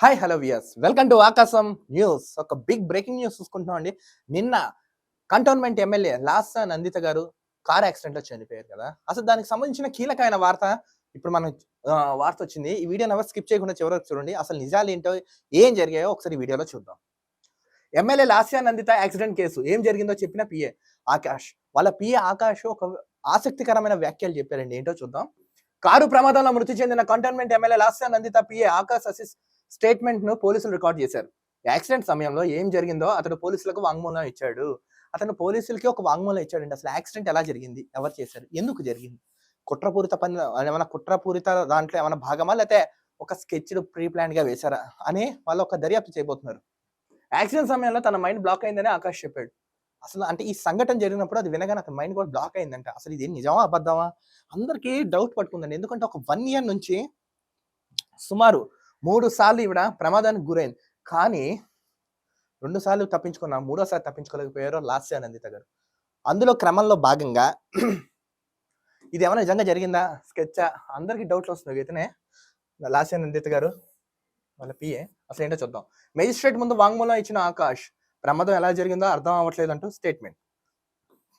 Hi hello viewers welcome to Akasam news ఒక big breaking news చూసుకుంటున్నాం అండి. నిన్న కంటోన్మెంట్ ఎమ్మెల్యే లాస్ నందిత గారు కార్ యాక్సిడెంట్లో చనిపోయారు కదా. అసలు దానికి సంబంధించిన కీలకమైన వార్త ఇప్పుడు మనం వార్త వచ్చింది. ఈ వీడియో ఎవరు స్కిప్ చేయకుండా చివరికి చూడండి. అసలు నిజాలు ఏంటో ఏం జరిగాయో ఒకసారి ఈ వీడియోలో చూద్దాం. MLA Lasya Nanditha accident case ఏం జరిగిందో చెప్పిన పిఏ ఆకాష్. వాళ్ళ పిఏ ఆకాష్ ఒక ఆసక్తికరమైన వ్యాఖ్యలు చెప్పారండి. ఏంటో చూద్దాం. కారు ప్రమాదంలో మృతి చెందిన cantonment MLA Lasya Nanditha PA Akash అసిస్ స్టేట్మెంట్ను పోలీసులు రికార్డ్ చేశారు. యాక్సిడెంట్ సమయంలో ఏం జరిగిందో అతడు పోలీసులకు వాంగ్మూలం ఇచ్చాడు. అతను పోలీసులకి ఒక వాంగ్మూలం ఇచ్చాడండి. అసలు యాక్సిడెంట్ ఎలా జరిగింది? ఎవరు చేశారు? ఎందుకు జరిగింది? కుట్రపూరిత పని ఏమైనా కుట్రపూరిత దాంట్లో ఏమైనా భాగమా? లేకపోతే ఒక స్కెచ్ ప్రీ ప్లాన్గా వేశారా? అని వాళ్ళు ఒక దర్యాప్తు చేయబోతున్నారు. యాక్సిడెంట్ సమయంలో తన మైండ్ బ్లాక్ అయిందని ఆకాష్ చెప్పాడు. అసలు అంటే ఈ సంఘటన జరిగినప్పుడు అది వినగానే అతని మైండ్ కూడా బ్లాక్ అయిందంట. అసలు ఇది నిజమా? అబద్ధమా? అందరికీ డౌట్ పట్టుకుందండి. ఎందుకంటే ఒక వన్ ఇయర్ నుంచి సుమారు మూడు సార్లు ఈవిడ ప్రమాదానికి గురైంది. కానీ రెండు సార్లు తప్పించుకున్నా మూడోసారి తప్పించుకోలేకపోయారో లాస్య నందిత గారు. అందులో క్రమంలో భాగంగా ఇది ఏమైనా నిజంగా జరిగిందా? స్కెచ్ అందరికీ డౌట్లు వస్తుంది అయితేనే లాస్య నందిత గారు వాళ్ళ పిఏ అసలు ఏంటో చూద్దాం. మెజిస్ట్రేట్ ముందు వాంగ్మూలం ఇచ్చిన ఆకాష్ ప్రమాదం ఎలా జరిగిందో అర్థం అవ్వట్లేదు అంటూ స్టేట్మెంట్.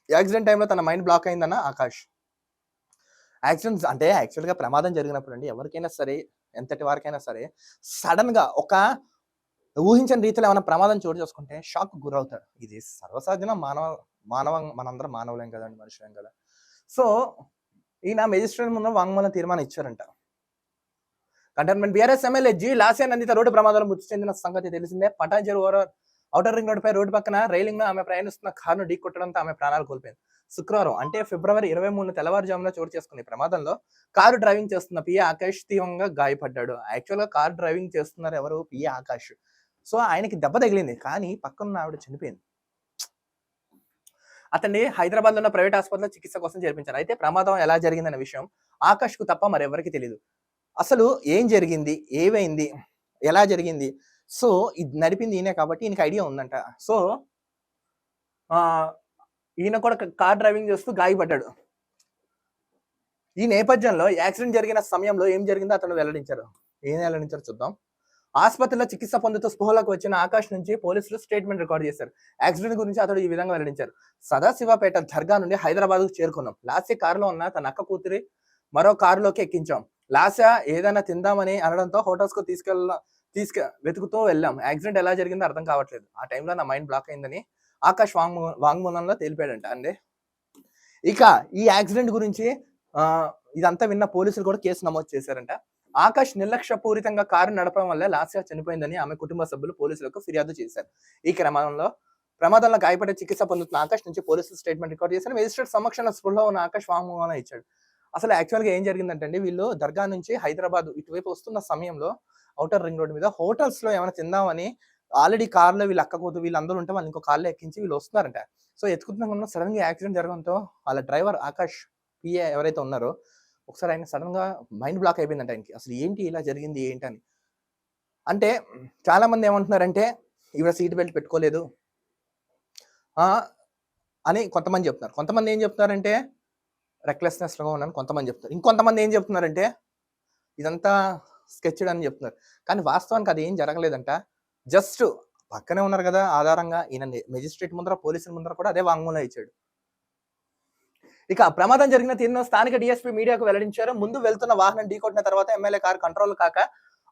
యాక్సిడెంట్ టైంలో తన మైండ్ బ్లాక్ అయిందన్న ఆకాష్. యాక్సిడెంట్స్ అంటే యాక్చువల్గా ప్రమాదం జరిగినప్పుడు అండి ఎవరికైనా సరే ఎంతటి వారికైనా సరే సడన్గా ఒక ఊహించని రీతిలో ఏమైనా ప్రమాదం చోటు చేసుకుంటే షాక్ గురవుతాడు. ఇది సర్వసాధారణ మానవ మానవ మనందరం మానవులేం కదండి మనుషులేం కదా? సో ఈయన మెజిస్ట్రేట్ ముందు వాంగ్మూలం తీర్మానం ఇచ్చారంట. Containment BRS MLA G Lasya Nanditha road ప్రమాదంలో మృతి చెందిన సంగతి తెలిసిందే. పటాంజర్ ఓవర్ అవుటర్ రింగ్ రోడ్డుపై రోడ్డు పక్కన రైలింగ్లో ఆమె ప్రయాణిస్తున్న కారును ఢీ కొట్టడంతో ఆమె ప్రాణాలు కోల్పోయింది. శుక్రవారం అంటే ఫిబ్రవరి ఇరవై మూడు తెల్లవారుజామున చోటు చేసుకున్న ప్రమాదంలో కారు డ్రైవింగ్ చేస్తున్న పిఏ ఆకాష్ తీవ్రంగా గాయపడ్డాడు. యాక్చువల్గా కారు డ్రైవింగ్ చేస్తున్నారు ఎవరు? పిఏ ఆకాష్. సో ఆయనకి దెబ్బ తగిలింది కానీ పక్కన ఆవిడ చనిపోయింది. అతన్ని హైదరాబాద్లో ఉన్న ప్రైవేట్ ఆసుపత్రిలో చికిత్స కోసం చేర్పించారు. అయితే ప్రమాదం ఎలా జరిగిందనే విషయం ఆకాష్కు తప్ప మరెవరికి తెలియదు అసలు ఏం జరిగింది? ఏమైంది? ఎలా జరిగింది? సో ఇది నడిపింది ఈయనే కాబట్టి ఈయనకి ఐడియా ఉందంట. సో ఆ, ఈయన కూడా కార్ డ్రైవింగ్ చేస్తూ గాయపడ్డాడు. ఈ నేపథ్యంలో యాక్సిడెంట్ జరిగిన సమయంలో ఏం జరిగిందో అతను వెల్లడించారు. ఏం వెల్లడించారు చూద్దాం. ఆసుపత్రిలో చికిత్స పొందుతూ స్పృహలోకి వచ్చిన ఆకాష్ నుంచి పోలీసులు స్టేట్మెంట్ రికార్డ్ చేశారు. యాక్సిడెంట్ గురించి అతడు ఈ విధంగా వెల్లడించారు. సదాశివపేట దర్గా నుండి హైదరాబాద్కు చేరుకున్నాం. లాస్య కారులో ఉన్న తన అక్క కూతురి మరో కారులోకి ఎక్కించాం. లాస్య ఏదైనా తిందామని అనడంతో హోటల్స్కు తీసుకెళ్ళ తీసుకె వెతుకుతూ వెళ్ళాం. యాక్సిడెంట్ ఎలా జరిగిందో అర్థం కావట్లేదు. ఆ టైంలో నా మైండ్ బ్లాక్ అయిందని ఆకాష్ వాంగ్మూ వాంగ్మూలంలో తేలిపాడంట అండి ఇక ఈ యాక్సిడెంట్ గురించి ఇదంతా విన్న పోలీసులు కూడా కేసు నమోదు చేశారంట. ఆకాష్ నిర్లక్ష్యపూరితంగా కారు నడపడం వల్ల లాస్ట్గా చనిపోయిందని ఆమె కుటుంబ సభ్యులు పోలీసులకు ఫిర్యాదు చేశారు. ఈ క్రమంలో ప్రమాదంలో గాయపడే చికిత్స పొందుతున్న ఆకాష్ నుంచి పోలీసులు స్టేట్మెంట్ రికార్డ్ చేశారు. మేజిస్ట్రేట్ సమక్షంలో స్పృహలో ఉన్న ఆకాష్ వాంగ్మూలం ఇచ్చాడు. అసలు యాక్చువల్గా ఏం జరిగిందంటే వీళ్ళు దర్గా నుంచి హైదరాబాద్ ఇటువైపు వస్తున్న సమయంలో అవుటర్ రింగ్ రోడ్ మీద హోటల్స్లో ఏమైనా తిందామని ఆల్రెడీ కార్లో వీళ్ళు అక్క వీళ్ళందరూ ఉంటే వాళ్ళు ఇంకో కార్లో ఎక్కించి వీళ్ళు వస్తున్నారంట. సో ఎత్తుకుంటున్న సడన్గా యాక్సిడెంట్ జరగడంతో వాళ్ళ డ్రైవర్ ఆకాష్ పిఏ ఎవరైతే ఉన్నారో ఒకసారి ఆయన సడన్గా మైండ్ బ్లాక్ అయిపోయిందంట ఆయనకి. అసలు ఏంటి ఇలా జరిగింది? ఏంటి అని. అంటే చాలా మంది ఏమంటున్నారంటే ఇవి సీట్ బెల్ట్ పెట్టుకోలేదు. అని కొంతమంది చెప్తున్నారు. కొంతమంది ఏం చెప్తున్నారంటే రెక్లెస్నెస్గా ఉన్నాను కొంతమంది చెప్తున్నారు. ఇంకొంతమంది ఏం చెప్తున్నారంటే ఇదంతా స్కెచ్డ్ అని చెప్తున్నారు. కానీ వాస్తవానికి అది ఏం జరగలేదంట. జస్ట్ పక్కనే ఉన్నారు కదా ఆధారంగా. ఈయన మెజిస్ట్రేట్ ముందర పోలీసుల ముందర కూడా అదే వాంగ్మూలం ఇచ్చాడు. ఇక ప్రమాదం జరిగిన తీరును స్థానిక డిఎస్పీ మీడియాకు వెల్లడించారు. ముందు వెళ్తున్న వాహనం ఢీకొట్టిన తర్వాత ఎమ్మెల్యే కారు కంట్రోల్ కాక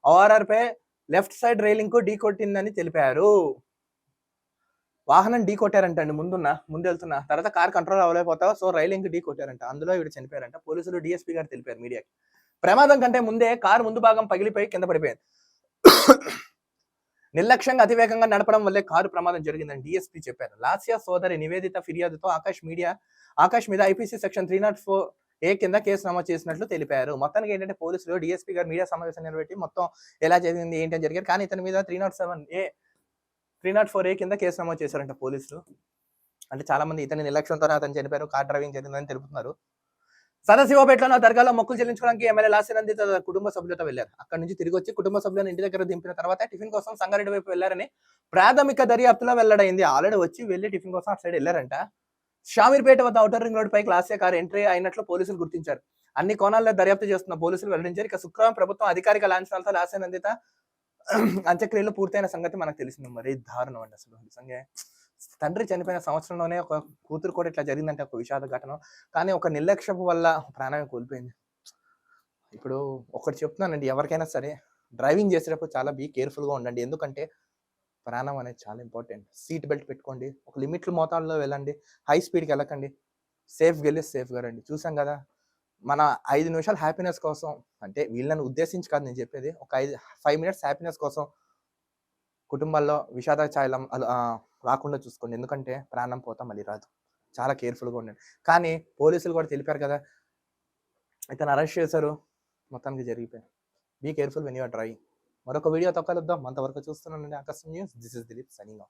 ఓఆర్ఆర్ పై లెఫ్ట్ సైడ్ రైలింగ్కు ఢీకొట్టిందని తెలిపారు. వాహనం ఢీ కొట్టారంట ముందున్న ముందు వెళ్తున్న. తర్వాత కార్ కంట్రోల్ అవ్వలేకపోతావు? సో రైలింగ్ ఢీకొట్టారంట. అందులో ఇవి చనిపోయారంట. పోలీసులు డిఎస్పీ గారు తెలిపారు మీడియాకి. ప్రమాదం కంటే ముందే కారు ముందు భాగం పగిలిపోయి కింద పడిపోయింది. నిర్లక్ష్యంగా అతివేగంగా నడపడం వల్లే కారు ప్రమాదం జరిగిందని డిఎస్పీ చెప్పారు. లాస్యా సోదరి నివేదిత ఫిర్యాదుతో ఆకాష్ మీడియా ఆకాష్ మీద IPC section three not four A కింద కేసు నమోదు చేసినట్లు తెలిపారు. మొత్తానికి ఏంటంటే పోలీసులు డిఎస్పీ గారు మీడియా సమావేశం నిలబెట్టి మొత్తం ఎలా జరిగింది ఏంటి అని జరిగారు. కానీ ఇతని మీద three not seven A three not four A కింద కేసు నమోదు చేశారంట పోలీసులు. అంటే చాలా మంది ఇతని నిర్లక్ష్యంతోనే అతను చనిపోయారు. కార్ డ్రైవింగ్ జరిగిందని తెలుపుతున్నారు. సదాశివపేటలో దర్గాలో మొక్కులు చెల్లించుకోవడానికి ఎమ్మెల్యే లాసినంది కుటుంబ సభ్యులతో వెళ్ళారు అక్కడ నుంచి తిరిగి వచ్చి కుటుంబ సభ్యులను ఇంటి దగ్గర దింపిన తర్వాత టిఫిన్ కోసం సంగారెడ్డి వైపు వెళ్ళారని ప్రాథమిక దర్యాప్తులో వెల్లడైంది. ఆల్రెడీ వచ్చి వెళ్ళి టిఫిన్ కోసం అటు సైడ్ వెళ్ళారంట షామీర్పేట వద్ద ఔటర్ రింగ్ రోడ్ పై క్లాసే కారు ఎంట్రీ అయినట్లు పోలీసులు గుర్తించారు. అన్ని కోణాల్లో దర్యాప్తు చేస్తున్న పోలీసులు వెల్లడించారు. ఇక శుక్రవారం ప్రభుత్వం అధికారిక లాంఛనాలతో లాసినందిత అంత్యక్రియలు పూర్తయిన సంగతి మనకు తెలిసింది. మరి దారుణం అండి అసలు. నిజంగా తండ్రి చనిపోయిన సంవత్సరంలోనే ఒక కూతురు కూడా ఇట్లా జరిగిందంటే ఒక విషాద ఘటన. కానీ ఒక నిర్లక్ష్యపు వల్ల ప్రాణమే కోల్పోయింది. ఇప్పుడు ఒకటి చెప్తున్నానండి ఎవరికైనా సరే డ్రైవింగ్ చేసేటప్పుడు చాలా బీ కేర్ఫుల్గా ఉండండి. ఎందుకంటే ప్రాణం అనేది చాలా ఇంపార్టెంట్. సీట్ బెల్ట్ పెట్టుకోండి ఒక లిమిట్లు మోతాదులో వెళ్ళండి హై స్పీడ్కి వెళ్ళకండి సేఫ్గా వెళ్ళి సేఫ్గా రండి. చూసాం కదా మన ఐదు నిమిషాలు హ్యాపీనెస్ కోసం అంటే వీళ్ళని ఉద్దేశించి కాదు నేను చెప్పేది ఒక ఐదు ఫైవ్ మినిట్స్ హ్యాపీనెస్ కోసం కుటుంబాల్లో విషాద ఛాయలం రాకుండా చూసుకోండి. ఎందుకంటే ప్రాణం పోతా మళ్ళీ రాదు. చాలా కేర్ఫుల్గా ఉండండి. కానీ పోలీసులు కూడా తెలిపారు కదా ఇతను అరెస్ట్ చేశారు మొత్తానికి జరిగిపోయింది. Be careful when you're driving మరొక వీడియో కలుద్దాం అంతవరకు చూస్తున్నానండి Akasam news. This is Dilip సనీగా